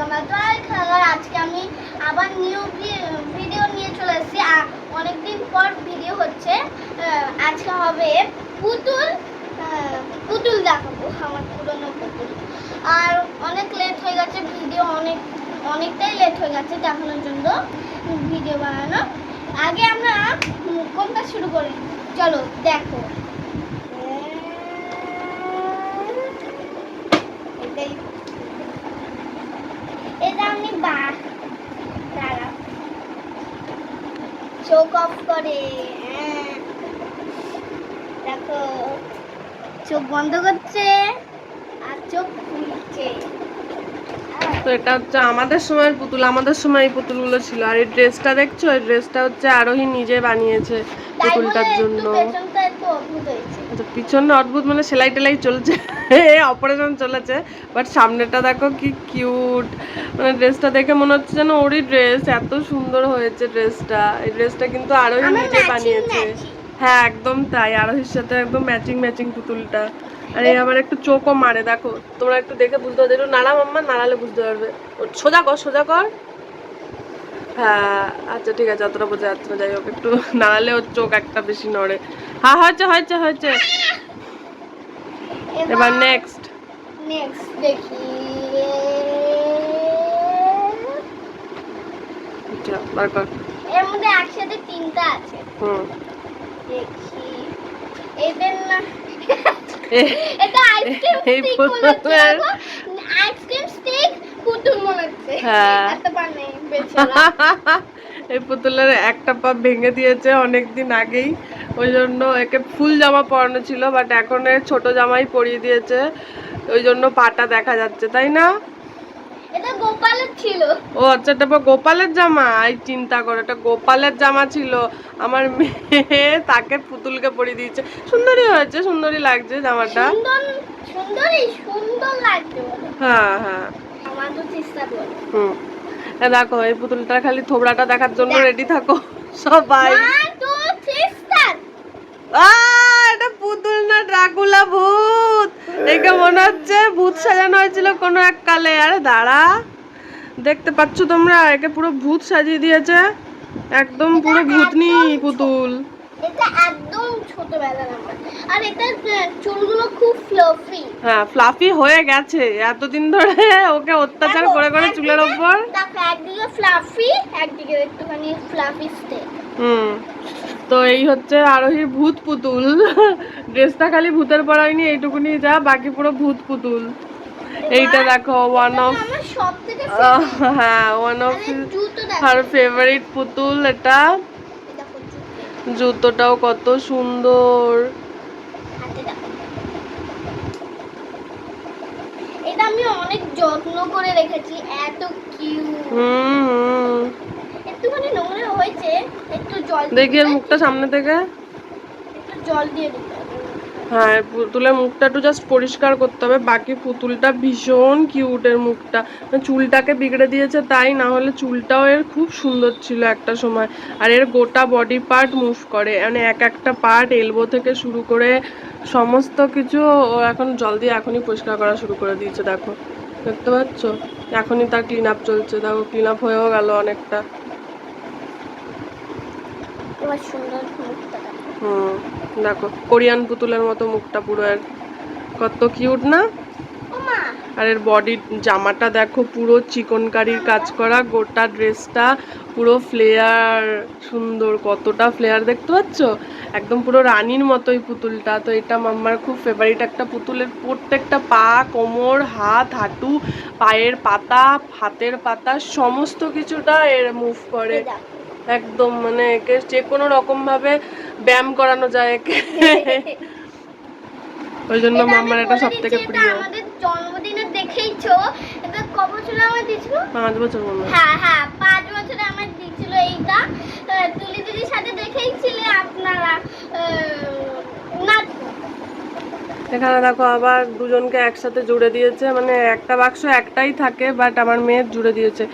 Welcome খেলার আজকে আমি আবার নিউ ভিডিও নিয়ে চলে এসেছি। অনেকদিন পর ভিডিও হচ্ছে। আজকে হবে পুতুল পুতুল দেখাবো, আমার পুরনো পুতুল। আর অনেক লেট হয়ে গেছে ভিডিও অনেক, অনেকটাই লেট হয়ে গেছে দেখানোর জন্য ভিডিও বানানো। আগে আমরা কোনটা শুরু করি? চলো, দেখো এটাই এটা আমি বা দাঁড়া চোখ অফ করে হ্যাঁ। দেখো চোখ বন্ধ করছে আর চোখ খুলছে তো এটা হচ্ছে আমাদের সময়ের পুতুল আমাদের সময় এই পুতুলগুলো ছিল। আর এই ড্রেসটা দেখছ? এই ড্রেসটা হচ্ছে আরোহী নিজে বানিয়েছে পুতুলটার জন্য। আচ্ছা পিছনে অদ্ভুত মানে সেলাই টেলাই চলছে। অপারেশন চলেছে। বাট সামনেটা দেখো কি কিউট মানে ড্রেসটা দেখে মনে হচ্ছে যেন ওরই ড্রেস এত সুন্দর হয়েছে ড্রেসটা এই ড্রেসটা কিন্তু আরোহী নিজে বানিয়েছে। হ্যাঁ একদম তাই। আরোহীর সাথে একদম ম্যাচিং ম্যাচিং পুতুলটা। আর এই আবার একটু চোখও মারে দেখো। তোমরা একটু দেখে বুঝতে পারবে। একটু নাড়া মাম্মা নাড়ালে বুঝতে পারবে। সোজা কর সোজা কর। হ্যাঁ আচ্ছা ঠিক আছে অতটা বোঝা যাচ্ছে যাই হোক একটু নাড়ালে ওর চোখ একটা বেশি নড়ে। হ্যাঁ হয়েছে হয়েছে হয়েছে। এবার নেক্সট নেক্সট দেখি। আচ্ছা বার কর। এর মধ্যে একসাথে তিনটা আছে। হুম। দেখি। এদের না এটা আইসক্রিম স্টিক মনে হচ্ছে পুতুলের- আইসক্রিম স্টিক পুতুল মনে হচ্ছে হ্যাঁ। এই পুতুলের একটা পা ভেঙে দিয়েছে অনেক দিন আগেই। ওই জন্য একে ফুল জামা পরানো ছিল বাট এখন ছোট জামাই পরিয়ে দিয়েছে। ওই জন্য পাটা দেখা যাচ্ছে তাই না? এটা গোপালের ছিল। ও আচ্ছা এটা গোপালের জামা? এই চিন্তা করো এটা গোপালের জামা ছিল। আমার মেয়ে তাকে পুতুলকে পরিয়ে দিয়েছে। সুন্দরী হয়েছে সুন্দরী লাগছে জামাটা। সুন্দর সুন্দরই সুন্দর লাগছে। হ্যাঁ হ্যাঁ। হুম। দেখো এই পুতুলটা খালি থোবড়াটা দেখার জন্য রেডি থাকো। সবাই। এটা পুতুল না ড্রাকুলা ভূত। একে মনে হচ্ছে ভূত সাজানো হয়েছিল কোনো এক কালে। আরে দাঁড়া। দেখতে পাচ্ছ তোমরা? একে পুরো ভূত সাজিয়ে দিয়েছে। একদম পুরো ভূতনি পুতুল। এটা একদম ছোটবেলার আমার। আর এটা চুলগুলো খুব ফ্লফি হ্যাঁ ফ্লাফি হয়ে গেছে। এতদিন ধরে ওকে অত্যাচার করে করে চুলের দেখো একদিকে ফ্লাফি একদিকে একটুখানি ফ্লাফি হুম। তো এই হচ্ছে আরোহীর ভূত পুতুল। ড্রেসটা খালি ভূতের পরায়নি এইটুকুনি যা বাকি পুরো ভূত পুতুল। এইটা দেখো ওয়ান অফ হ্যাঁ ওয়ান অফ হার ফেভারিট পুতুল এটা। জুতোটাও কত সুন্দর। এটা আমি অনেক যত্ন করে রেখেছি এত। একটুখানি নোংরা হয়েছে একটু জল দেখি মুখটা সামনে থেকে। একটু জল দিয়ে দিতে। হ্যাঁ পুতুলের মুখটা একটু জাস্ট পরিষ্কার করতে হবে। বাকি পুতুলটা ভীষণ কিউট এর মুখটা। চুলটাকে বিগড়ে দিয়েছে তাই না হলে চুলটাও এর খুব সুন্দর ছিল একটা সময়। আর এর গোটা বডি পার্ট মুভ করে। মানে এক একটা পার্ট এলবো থেকে শুরু করে সমস্ত কিছু ও এখন জল দিয়ে এখনই পরিষ্কার করা শুরু করে দিয়েছে, দেখো। দেখতে পাচ্ছ? এখনই তার ক্লিন আপ চলছে। দেখো ক্লিন আপ হয়েও গেল অনেকটা। সুন্দর হুম দেখো কোরিয়ান পুতুলের মতো মুখটা পুরো এর কত কিউট না? আর এর বডি জামাটা দেখো পুরো চিকনকারির কাজ করা গোটা ড্রেসটা পুরো ফ্লেয়ার সুন্দর কতটা ফ্লেয়ার দেখতে পাচ্ছ? একদম পুরো রানীর মতোই পুতুলটা তো এটা মাম্মার খুব ফেভারিট একটা পুতুলের প্রত্যেকটা পা কোমর হাত হাঁটু পায়ের পাতা হাতের পাতা সমস্ত কিছুটা এর মুভ করে। একদম মানে একে যে কোনো রকম ভাবে ব্যায়াম করানো যায় একে। ওই জন্য এটা আমি এটা সব থেকে প্রিয়। আমাদের জন্মদিনে দেখেইছো? এটা ক বছরে আমার দিয়েছিল? পাঁচ বছর মনে হ্যাঁ। হ্যাঁ পাঁচ বছরে আমার দিয়েছিল এইটা। তুলি দিদির সাথে দেখেইছিলে আপনারা না এখানে দেখো আবার দুজনকে একসাথে জুড়ে দিয়েছে মানে একটা বাক্স একটাই থাকে বাট আমার মেয়ের জুড়ে দিয়েছে।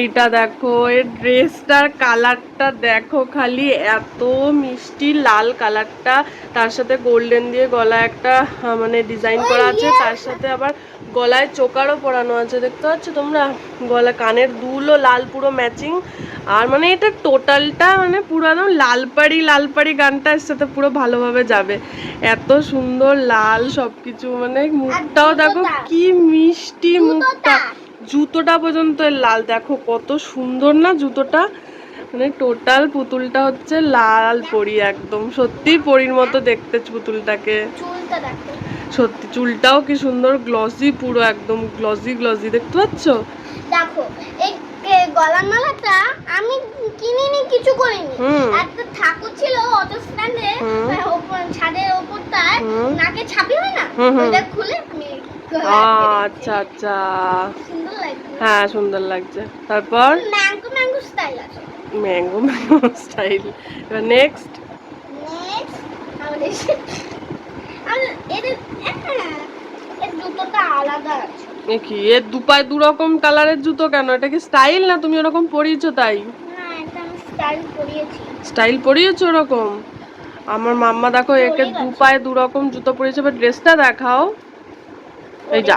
এইটা দেখো, এর ড্রেসটার কালারটা দেখো খালি, এত মিষ্টি লাল কালারটা। তার সাথে গোল্ডেন দিয়ে গলা একটা মানে ডিজাইন করা আছে, তার সাথে আবার গলায় চোকারও পরানো আছে দেখতে পাচ্ছ তোমরা? গলা কানের দুলও লাল পুরো ম্যাচিং আর মানে এটা টোটালটা মানে পুরো একদম লালপাড়ি লালপাড়ি গানটা এর সাথে পুরো ভালোভাবে যাবে। এত সুন্দর লাল সবকিছু মানে মুখটাও দেখো কি মিষ্টি মুখটা। জুতোটা। পর্যন্ত লাল দেখো কত সুন্দর না জুতোটা? মানে টোটাল পুতুলটা হচ্ছে লাল পরি একদম। সত্যি পরির মতো দেখতে পুতুলটাকে। সত্যি চুলটাও কি সুন্দর গ্লসি পুরো একদম গ্লসি গ্লসি দেখতে পাচ্ছ? দেখো এই গলার মালাটা আমি কিনিনি কিছু করিনি। একটা ঠাকুর ছিল অটো স্ট্যান্ডে ছাদের ওপরটায়। নাকে ছাপি হয় না। ওইটা খুলে আমি আচ্ছা আচ্ছা। সুন্দর লাগছে। হ্যাঁ সুন্দর লাগছে। তারপর? ম্যাঙ্গো ম্যাঙ্গো স্টাইল আছে। ম্যাঙ্গো ম্যাঙ্গো স্টাইল এবার নেক্সট নেক্সট আমাদের কি এর দুপায় দু রকম কালারের জুতো কেন? এটা কি স্টাইল না তুমি ওরকম পরিয়েছো তাই? স্টাইল পরিয়েছো। ওরকম? আমার মাম্মা দেখো একে দু পায়ে দু রকম জুতো পরিয়েছে এবার ড্রেসটা দেখাও। এই যা।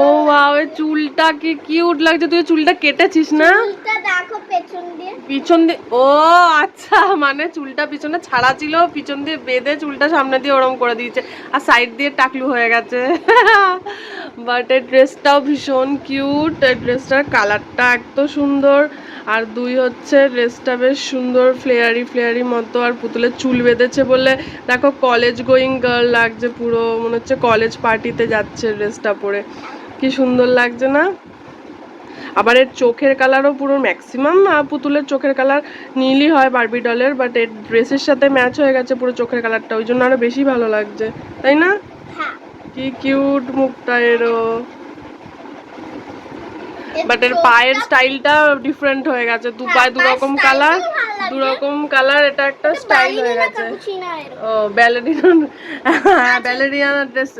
ও ওয়াও এই চুলটা কি কিউট লাগছে। তুই চুলটা কেটেছিস না? চুলটা দেখো পেছন দিয়ে। পিছন দিয়ে ও আচ্ছা মানে চুলটা পিছনে ছাড়া ছিল পিছন দিয়ে বেঁধে চুলটা সামনে দিয়ে ওরম করে দিয়েছে। আর সাইড দিয়ে টাকলু হয়ে গেছে। বাট এই ড্রেসটাও ভীষণ কিউট এই ড্রেসটার কালারটা এত সুন্দর। আর দুই হচ্ছে ড্রেসটা বেশ সুন্দর ফ্লেয়ারি ফ্লেয়ারি মতো আর পুতুলের চুল বেঁধেছে বলে দেখো কলেজ গোয়িং গার্ল লাগছে পুরো মনে হচ্ছে কলেজ পার্টিতে যাচ্ছে ড্রেসটা পরে। কি সুন্দর লাগছে না? আবার এর চোখের কালারও পুরো ম্যাক্সিমাম পুতুলের চোখের কালার নীলই হয় বার্বি ডলের বাট এর ড্রেসের সাথে ম্যাচ হয়ে গেছে পুরো চোখের কালারটা ওই জন্য আরও বেশি ভালো লাগছে তাই না? হ্যাঁ। কি কিউট মুখটা এরও। এর বাট এর পায়ের স্টাইলটা ডিফারেন্ট হয়ে গেছে। দু হ্যাঁ, পায়ে দু রকম কালার দু রকম কালার এটা একটা স্টাইল হয়ে গেছে। ও ব্যালেরিনা হ্যাঁ ড্রেস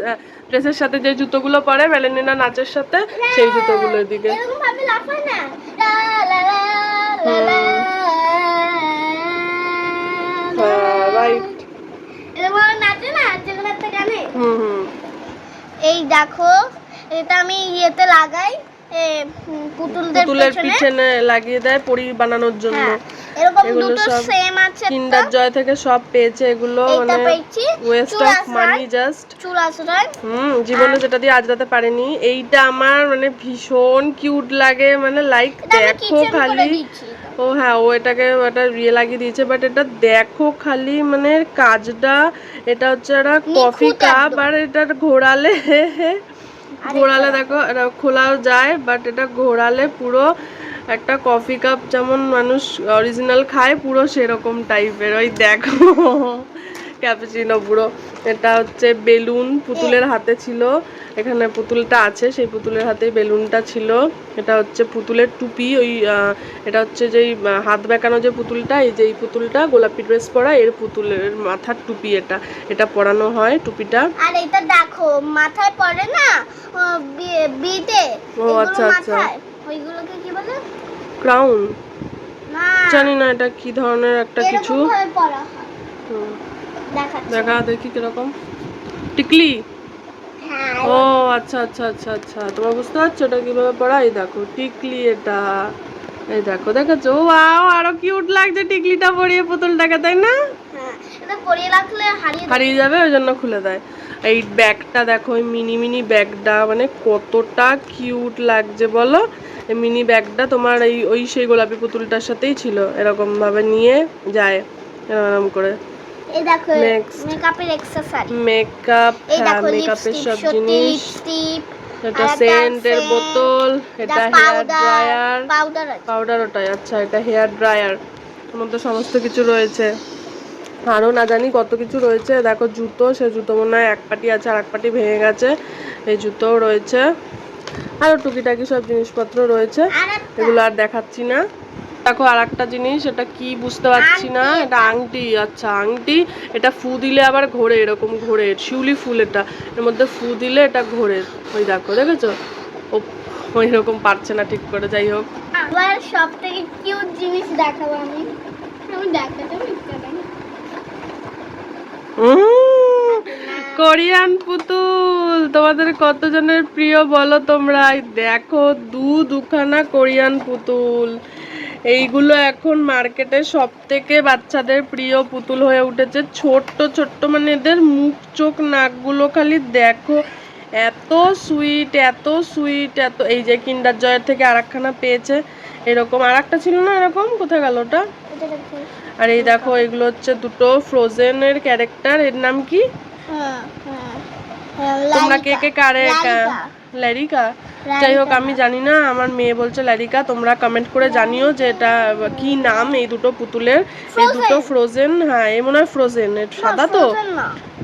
ড্রেসের সাথে যে জুতোগুলো পরে ব্যালেরিনা নাচের সাথে সেই জুতোগুলো এদিকে এরকম ভাবে লাফায় না। লা লা লা লা লা রাইট এরকম ভাবে নাচে না যেগুলো একটা গানে হুম হুম। এই দেখো এটা আমি ইয়েতে লাগাই। পুতুলদের পুতুলের পিছনে। লাগিয়ে দেয় পরি বানানোর জন্য। হ্যাঁ এরকম এগুলো দুটো সব সেম আছে কিন্ডার জয় থেকে সব পেয়েছে এগুলো মানে ওয়েস্ট অফ মানি জাস্ট চুল হুম জীবনে যেটা দিয়ে আজরাতে পারেনি। এইটা আমার মানে ভীষণ কিউট লাগে মানে লাইক দেখো খালি। ও হ্যাঁ ও এটাকে ওটা রিয়ে লাগিয়ে দিয়েছে বাট এটা দেখো খালি মানে কাজটা এটা হচ্ছে একটা কফি কাপ আর এটা ঘোরালে ঘোরালে দেখো, এটা খোলাও যায় বাট এটা ঘোরালে পুরো একটা কফি কাপ যেমন মানুষ অরিজিনাল খায়, পুরো সেরকম টাইপের ওই দেখো। ক্যাপুচিনো বুড়ো এটা হচ্ছে বেলুন পুতুলের হাতে ছিল। এখানে পুতুলটা আছে সেই পুতুলের হাতেই বেলুনটা ছিল। এটা হচ্ছে পুতুলের টুপি ওই এটা হচ্ছে যেই হাত বেঁকানো যে পুতুলটা এই যে এই পুতুলটা গোলাপি ড্রেস পরা এর পুতুলের মাথার টুপি এটা। এটা পরানো হয় টুপিটা। আর এটা দেখো মাথায় পড়ে না বিতে ও, আচ্ছা, আচ্ছা। ওইগুলোকে কি বলে? ক্রাউন। না। জানি না এটা কি ধরনের একটা কিছু। হয়। দেখাচ্ছি দেখা দেখি কীরকম। টিকলি? হ্যাঁ ও আচ্ছা আচ্ছা আচ্ছা আচ্ছা। তোমার বুঝতে পারছ এটা কীভাবে পড়া? এই দেখো টিকলি এটা। এই দেখো দেখেছ আও আরও কিউট লাগছে টিকলিটা পরিয়ে পুতুলটাকে তাই না? হ্যাঁ হারিয়ে যাবে। ওই জন্য খুলে দেয়। এই ব্যাগটা দেখো ওই মিনি মিনি ব্যাগটা মানে কতটা কিউট লাগছে বলো? এই মিনি ব্যাগটা তোমার এই ওই সেই গোলাপি পুতুলটার সাথেই ছিল এরকম ভাবে নিয়ে যায় এরকম করে। এই দেখো মেকআপের এক্সেসরি মেকআপ হ্যাঁ মেকআপের সব জিনিস। লিপস্টিক এটা সেন্টের বোতল এটা হেয়ার ড্রায়ার পাউডার পাউডার ওটাই আচ্ছা এটা হেয়ার ড্রায়ার এর মধ্যে সমস্ত কিছু রয়েছে। আরও না জানি কত কিছু রয়েছে। দেখো জুতো সে জুতো মনে হয় এক পাটি আছে আর এক পাটি ভেঙে গেছে। এই জুতোও রয়েছে। আরও টুকিটাকি সব জিনিসপত্র রয়েছে। এগুলো আর দেখাচ্ছি না। দেখো আর একটা জিনিস এটা কি বুঝতে পারছি না। এটা আংটি আচ্ছা আংটি। এটা ফু দিলে আবার ঘোরে এরকম ঘোরে। শিউলি ফুল এটা। এর মধ্যে ফু দিলে এটা ঘোরে। ওই দেখো দেখেছ? ও ওই রকম পারছে না ঠিক করে যাই হোক। আবার সব থেকে কিউট জিনিস দেখাবো আমি। আমি দেখাতে কোরিয়ান পুতুল। তোমাদের কতজনের প্রিয় বলো তোমরা? দেখো দু দুখানা কোরিয়ান পুতুল। এইগুলো এখন মার্কেটে সব থেকে বাচ্চাদের প্রিয় পুতুল হয়ে উঠেছে। ছোট্ট ছোট্ট মানে এদের মুখ চোখ নাকগুলো খালি দেখো। এত সুইট এত সুইট এত এই যে কিন্ডার জয়ের থেকে আরেকখানা পেয়েছে। এরকম আর একটা ছিল না এরকম? কোথায় গেল ওটা? আর এই দেখো এগুলো হচ্ছে দুটো ফ্রোজেনের ক্যারেক্টার এর নাম কি? হ্যাঁ, হ্যাঁ। তোমরা কে কে কারে লালিকা। যাই হোক আমি জানি না আমার মেয়ে বলছে ল্যারিকা তোমরা কমেন্ট করে জানিও যে এটা কি নাম এই দুটো পুতুলের। এই দুটো ফ্রোজেন হ্যাঁ এই মনে হয় ফ্রোজেন এর সাদা তো?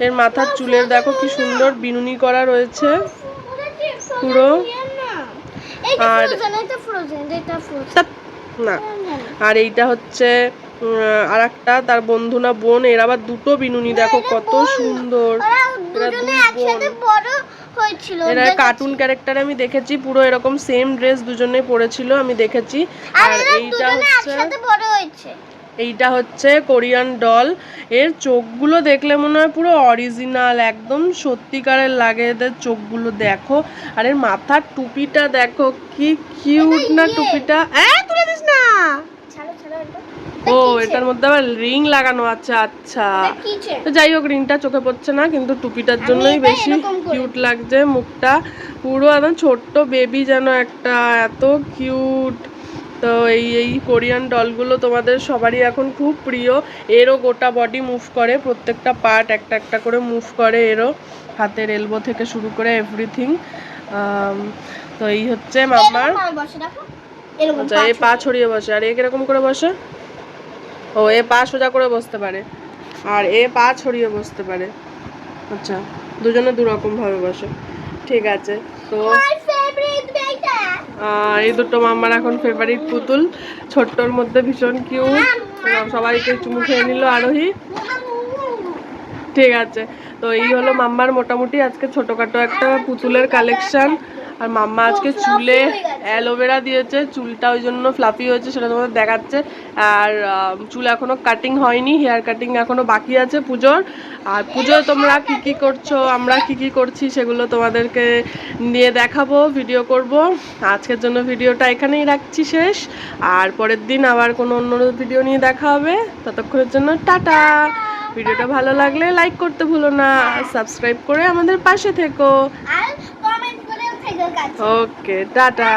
এর মাথার চুলের দেখো কি সুন্দর বিনুনি করা রয়েছে। পুরো। আর- না। আর এইটা হচ্ছে আর একটা তার বন্ধু না বোন এর আবার দুটো বিনুনি দেখো কত সুন্দর। এরা দুই বোন। হয়েছিল এরা কার্টুন ক্যারেক্টারে আমি দেখেছি পুরো এরকম সেম ড্রেস দুজনে পরেছিল আমি দেখেছি। আর এইটা হচ্ছে বড় হয়েছে। এইটা হচ্ছে কোরিয়ান ডল এর চোখগুলো দেখলে মনে হয় পুরো অরিজিনাল একদম সত্যিকারের লাগে এদের চোখগুলো দেখো। আর এর মাথার টুপিটা দেখো কি কিউট না ইয়ে। টুপিটা। এ তুলে দিস না। ছাড়ো ছাড়ো ও এটার মধ্যে আবার রিং লাগানো আছে আচ্ছা। তো যাই হোক রিংটা চোখে পড়ছে না কিন্তু টুপিটার জন্যই বেশি কিউট লাগছে মুখটা। পুরো একদম ছোট্ট বেবি যেন একটা এত কিউট। তো এই এই কোরিয়ান ডলগুলো তোমাদের সবারই এখন খুব প্রিয়। এরও গোটা বডি মুভ করে প্রত্যেকটা পার্ট একটা একটা করে মুভ করে এরও। হাতের এলবো থেকে শুরু করে এভরিথিং তো এই হচ্ছে মামার। আচ্ছা এ পা ছড়িয়ে বসে। আর এ কীরকম করে বসে? ও এ পা সোজা করে বসতে পারে। আর এ পা ছড়িয়ে বসতে পারে। আচ্ছা দুজনে দু রকম ভাবে বসে। ঠিক আছে তো এই দুটো মাম্মার এখন ফেভারিট পুতুল। ছোট্টর মধ্যে ভীষণ কিউট সবাইকে চুমু খেয়ে নিল আরোহী। ঠিক আছে তো এই হলো মাম্মার মোটামুটি আজকে ছোটোখাটো একটা পুতুলের কালেকশন আর মাম্মা আজকে চুলে অ্যালোভেরা দিয়েছে চুলটা ওই জন্য ফ্লাফি হয়েছে সেটা তোমাদের দেখাচ্ছে। আর চুল এখনও কাটিং হয়নি হেয়ার কাটিং এখনও বাকি আছে পুজোর। আর পুজোয় তোমরা কি কি করছ আমরা কি কি করছি সেগুলো তোমাদেরকে নিয়ে দেখাবো ভিডিও করব। আজকের জন্য ভিডিওটা এখানেই রাখছি শেষ। আর পরের দিন আবার কোনো অন্য ভিডিও নিয়ে দেখা হবে। ততক্ষণের জন্য টাটা। ভিডিওটা ভালো লাগলে লাইক করতে ভুলো না। সাবস্ক্রাইব করে আমাদের পাশে থেকো আর কমেন্ট করেও থেকে কাছে ওকে টাটা।